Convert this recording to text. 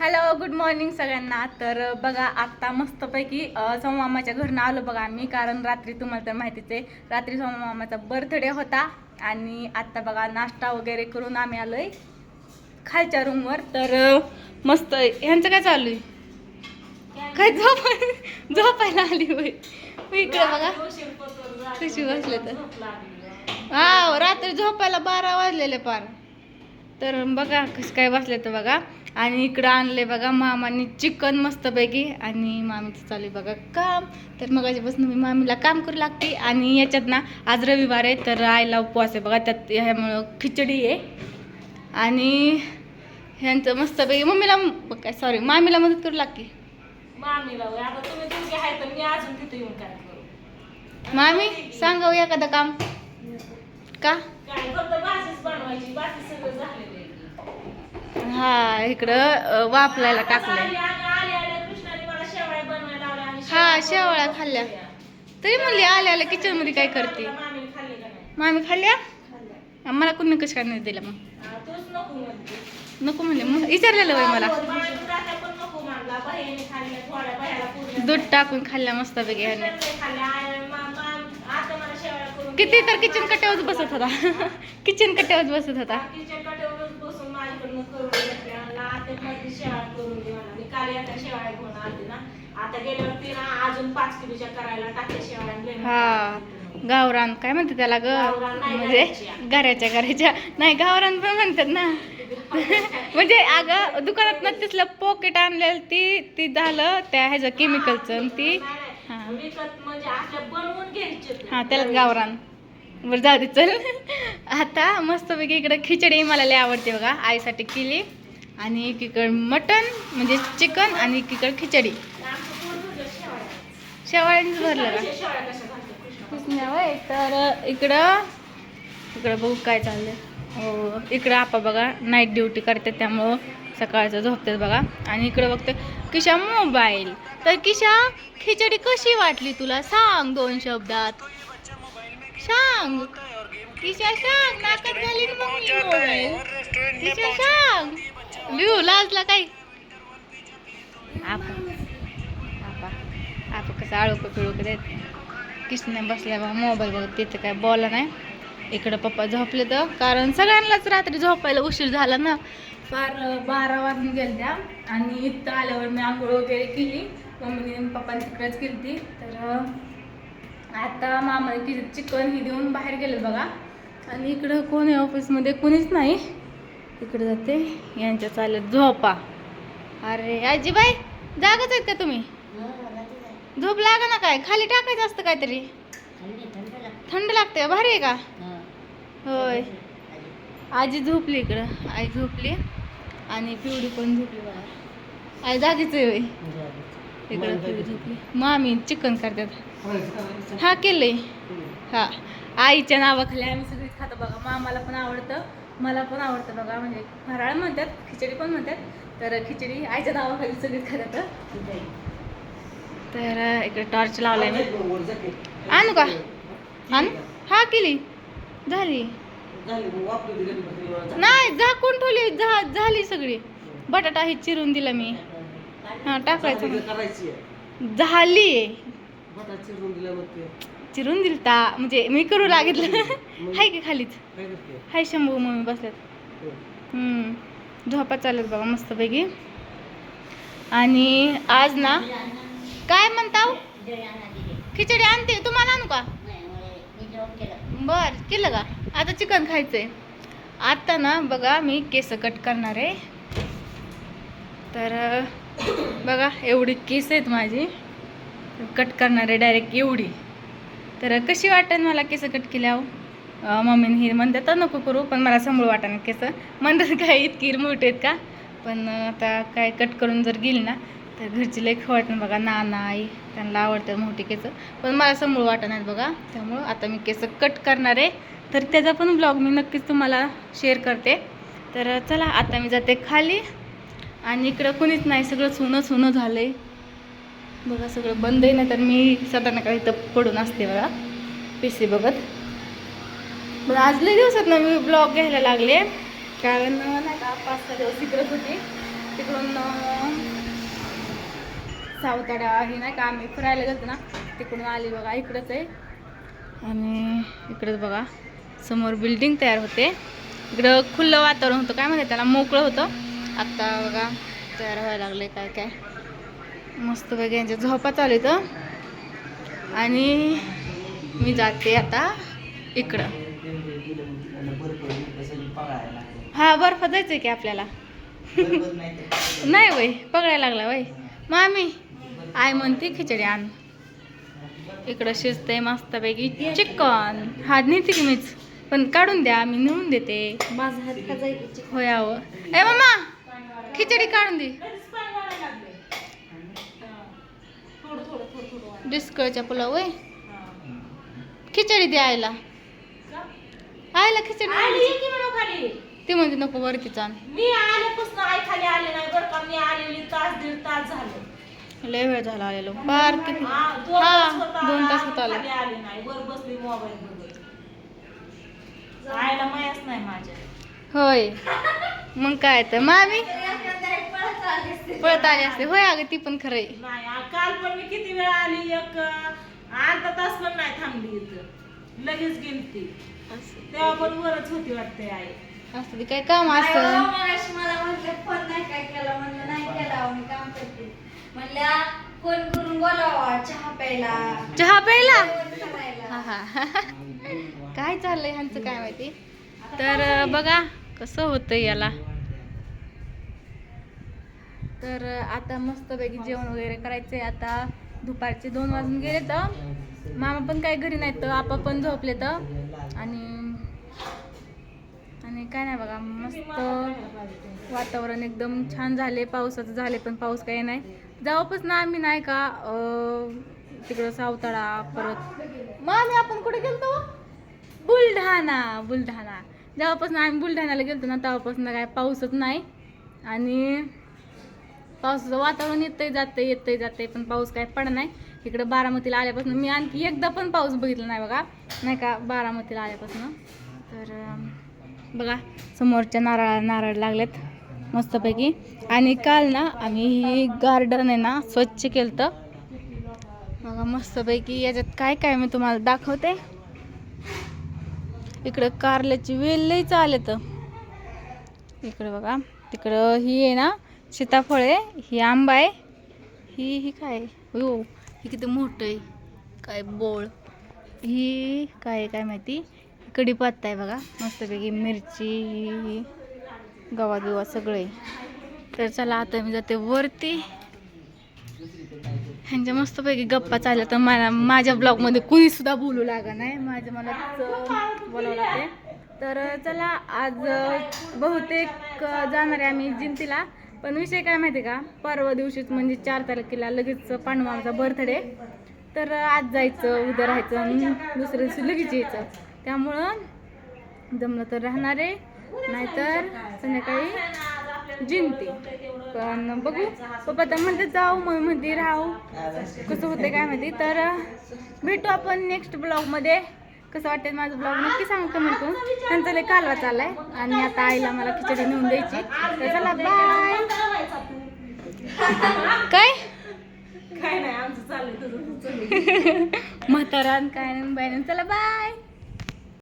Hello good morning सगळ्यांना. तर बघा आत्ता मस्तपैकी अ, सोमामाच्या घरनं आलो बघा आम्ही. कारण रात्री तुम्हाला तर माहितीच आहे रात्री सोमामाचा बर्थडे होता. आणि आत्ता बघा नाश्ता वगैरे करून आम्ही आलो आहे खालच्या रूमवर तर मस्त ह्यांचं काय चालू आहे? काय झोप झोपायला आली होय. इकडे बघा. कशी बसले तर. हा रात्री झोपायला बारा वाजलेले पार. तर बघा कसं काय बसले तर बघा. आणि इकडं आणले बघा मामानी चिकन मस्तपैकी. आणि मामीचं चालू आहे बघा काम. तर मग बसून मी मामीला काम करू लागते. आणि याच्यात ना आज रविवार आहे तर आईला उपवास आहे बघा. त्यात ह्यामुळं खिचडी आहे. आणि ह्यांचं मस्तपैकी मम्मीला काय सॉरी मामीला मदत करू लागते. अजून मामी सांगावं एखादं काम. का? हा इकडं वापलायला टाकलंय. हा, शेवळ्या खाल्ल्या. तरी म्हणली आल्या आल्या किचनमध्ये काय करते? मामी खाल्ल्या. मला कुणी कशी काय नाही दिला मग? नको म्हणले. मग विचारलेलं वय मला. दूध टाकून खाल्ल्या मस्त पैकी किती. तर किचन कट्यावर बसत होता. किचन कट्यावर बसत होता. माझ्याकडनं करून घेतले आणि आता मध्ये शेवाळ करून दे मला मी काल एका शेवाळ्या घेऊन आले ना आता गेल्यावरती ना अजून पाच किलोच्या करायला टाकल्या लय हा. गावरान काय म्हणते त्याला ग? गावरान नाही, म्हणजे घराच्या. घराच्या. नाही गावरान पण म्हणतात ना. म्हणजे अगं दुकानात ना तिथलं पॉकेट आणलेलं ती ती झालं त्या ह्याचं केमिकलचं आणि ती. हा. विकत म्हणजे आपल्या बनवून घ्यायचे ते. हा त्यालाच गावरान. बरं जाऊ दे चल. आता मस्तपैकी इकडं खिचडी मला लय आवडते बघा आईसाठी केली. आणि एकीकडं मटन म्हणजे चिकन आणि एकीकडं खिचडी. आमचं भरलं शेवाळ्यांनीच भरलं का तर इकडं इकडं बघू काय चाललंय. हो इकडं आपा बघा नाईट ड्युटी करते त्यामुळं सकाळचं झोपतात बघा. आणि इकडं बघते किशा मोबाईल तर किशा खिचडी कशी वाटली तुला? सांग दोन शब्दात. सांग. तिच्या सांग नाकात घालीन मग मी मोबाईल तिच्या सांग. लिहू लाजला काय? आपा आपा आपा कसं आळूक पिळूक देत. किसने बसल्या बा मोबाईल बघत तिथं काय बोला नाही. इकडं पप्पा झोपले तर कारण सगळ्यांनाच रात्री झोपायला उशीर झाला ना. फार बारा वाजून गेल्या त्या आणि इथं आल्यावर मी आंघोळ वगैरे केली. मम्मीने आणि पप्पाने तिकडेच केली तर आता मामा की चिकन ही देऊन बाहेर गेलं बघा. आणि इकडं कोण आहे ऑफिसमध्ये? कोणीच नाही. इकडे जाते. यांच्या चालत झोपा. अरे आजीबाई जागच आहेत का तुम्ही? झोप लागा ना काय? खाली टाकायचं असतं काहीतरी. थंड लागते. भारी आहे का? होय. आजी झोपली इकडं. आई झोपली. आणि पिवडी पण झोपली बघा. आई जागीच आहे इकडं झोपली मामी चिकन करतात. हा केलंय. हा आईच्या नावाखाली आम्ही सगळीच खातो बघा. मामाला पण आवडतं मला पण आवडतं बघा. म्हणजे फराळ म्हणतात खिचडी पण म्हणतात. तर खिचडी आईच्या नावाखाली सगळीच खातात. तर इकडे टॉर्च लावलाय मी. आणू का? आणू? हा केली. झाली. नाही झाकून ठेवली. झाली सगळी. बटाटा हे चिरून दिला मी. हा टाकायचं झाली. चिरून दिलता. म्हणजे मी करू लागितलं हाय की खालीच? हाय शंभू मम्मी बसल्यात. हम्म. झोपा चालत बघा मस्तपैकी. आणि आज ना काय म्हणताव खिचडी आणते. तुम्हाला आणू का? बर केलं का? आता चिकन खायचंय. आता ना बघा मी केस कट करणार आहे. तर अं, बघा एवढी केस आहेत माझी. कट करणार आहे डायरेक्ट एवढी. तर कशी वाटेल मला केस कट केल्यावर अं, मम्मीने हे म्हणतात "तर नको करू पण मला सांभाळ वाटेल केस. म्हणतात काय इतकी मोठे आहेत का? पण आता काय कट करून जर गेली ना तर घरची लई वाटणं बघा नाना आई त्यांना आवडतं मोठी केस. पण मला समोर वाटत नाहीत बघा. त्यामुळं आता मी केस कट करणार आहे. तर त्याचा पण ब्लॉग मी नक्कीच तुम्हाला शेअर करते. तर चला आता मी जाते खाली. आणि इकडं कुणीच नाही सगळं सोनं सोनं झालं आहे बघा सगळं बंद आहे नाही तर मी साधारण काही इथं पडून असते बघा पी सी बघत. पण आज लई दिवसात ना मी ब्लॉग घ्यायला लागले. कारण नाही का पाच सहा दिवस इकडंच होते. तिकडून सावताडा हे नाही का आम्ही फिरायला गेलो ना तिकडून आली बघा इकडंच आहे. आणि इकडंच बघा समोर बिल्डिंग तयार होते. इकडं खुलं वातावरण होतं काय म्हणते त्याला मोकळं होतं. आत्ता बघा तयार व्हायला लागले काय काय. मस्त बघा यांच्या झोपा चालू इथं आणि मी जाते आता इकडं. हा बर्फ जायचंय की आपल्याला. नाही वय पकडायला लागला वय मामी आय म्हणते खिचडी आण. इकडं शिजते मस्तपैकी चिकन. हा नेते की मीच. पण काढून द्या मी नेऊन देते. माझा हात होय आवं ए मम्मा खिचडी काढून दे. डिस्कळच्या पुलाव. खिचडी दे आईला. का? आईला खिचडी ती म्हणते नको वरती चाल. मी आल्यापासून आई खाली आले नाही बरं का? मी आलेली तास दीड तास झालं. लय वेळ झाला आलेलो. पार किती? हा, दोन तास होत आला, नाही. वर बसली मोबाईल बघत आयला मायाच नाही माझ्या. होय. मग काय तर. मामी पळत आली असते. होय अगं ती पण खरंय. नाही आ- काल पण मी किती वेळ आली एक अं, अर्धा तास पण नाही थांबली इथं. लगेच गेली ती. तेव्हा पण वरच होती वाटते आई. असं काय काम असं? मला म्हटलं फोन नाही काय केला? म्हणलं नाही केला मी काम करते. म्हणल्या फोन करून बोलावा चहा प्यायला. चहा प्यायला? जेवण करायला. हा हा. काय चाललंय ह्यांचं काय माहिती? तर अं, बघा. कसं होतं याला? तर आता मस्तपैकी जेवण वगैरे करायचंय. आता दुपारचे दोन वाजून गेले तर मामा पण काय घरी नाही तर आपा पण झोपले तर. आणि आणि काय नाही बघा मस्त वातावरण एकदम छान झाले पावसाचं झाले पण पाऊस काही नाही. जेव्हापासून आम्ही नाही का? तिकडं सावताळा परत मग आम्ही आपण कुठे गेलो बुलढाणा बुलढाणा. जेव्हापासून आम्ही बुलढाण्याला गेलो ना तेव्हापासून काय पाऊसच नाही. आणि पावसाचं वातावरण येतंय जातंय येतंय जातंय पण पाऊस काय पड नाही. इकडं बारामतीला आल्यापासून मी आणखी एकदा पण पाऊस बघितला नाही बघा. नाही का बारामतीला आल्यापासून. तर बघा समोरच्या नारळा नारळ लागलेत मस्तपैकी. आणि काल ना आम्ही ही गार्डन आहे ना स्वच्छ केलं तर बघा मस्तपैकी याच्यात काय काय मी तुम्हाला दाखवते. इकडं कारल्याची वेल लई चालत. इकडं बघा तिकडं ही आहे ना सीताफळ आहे ही आंबा आहे ही ही काय हो ही किती मोठं आहे काय बोळ. ही काय आहे काय माहिती? कढीपत्ता आहे बघा मस्तपैकी मिरची ही ही गवा बिवा सगळं आहे. तर चला आता मी जाते वरती. ह्यांच्या मस्तपैकी गप्पा चालल्या. तर मला माझ्या ब्लॉगमध्ये कुणी सुद्धा बोलू लागा नाही. माझ्या मला बोलावं लागते तर चला आज बहुतेक जाणार आहे आम्ही जिंतीला पण विषय काय माहिती का? परवा दिवशीच म्हणजे चार तारखेला लगेच पांडवांचा बर्थडे तर आज जायचं उद्या राहायचं दुसऱ्या दिवशी लगेच यायचं. त्यामुळं जमलं तर राहणार आहे. नाहीतर संध्याकाळी जिंती पण बघू. पप्पा तर म्हणते जाऊ मग म्हणते राहू. कसं होते काय माहिती? तर भेटू आपण नेक्स्ट ब्लॉगमध्ये कसं वाटतं माझं ब्लॉग नक्की सांग कमेंट करून. त्यांचा लय कालवा चाललाय. आणि आता आईला मला खिचडी नेऊन द्यायची. तर चला बाय काय? काय नाही आमचं चाललंय तुझं तुझं म्हातारा काय नाही बाय चला बाय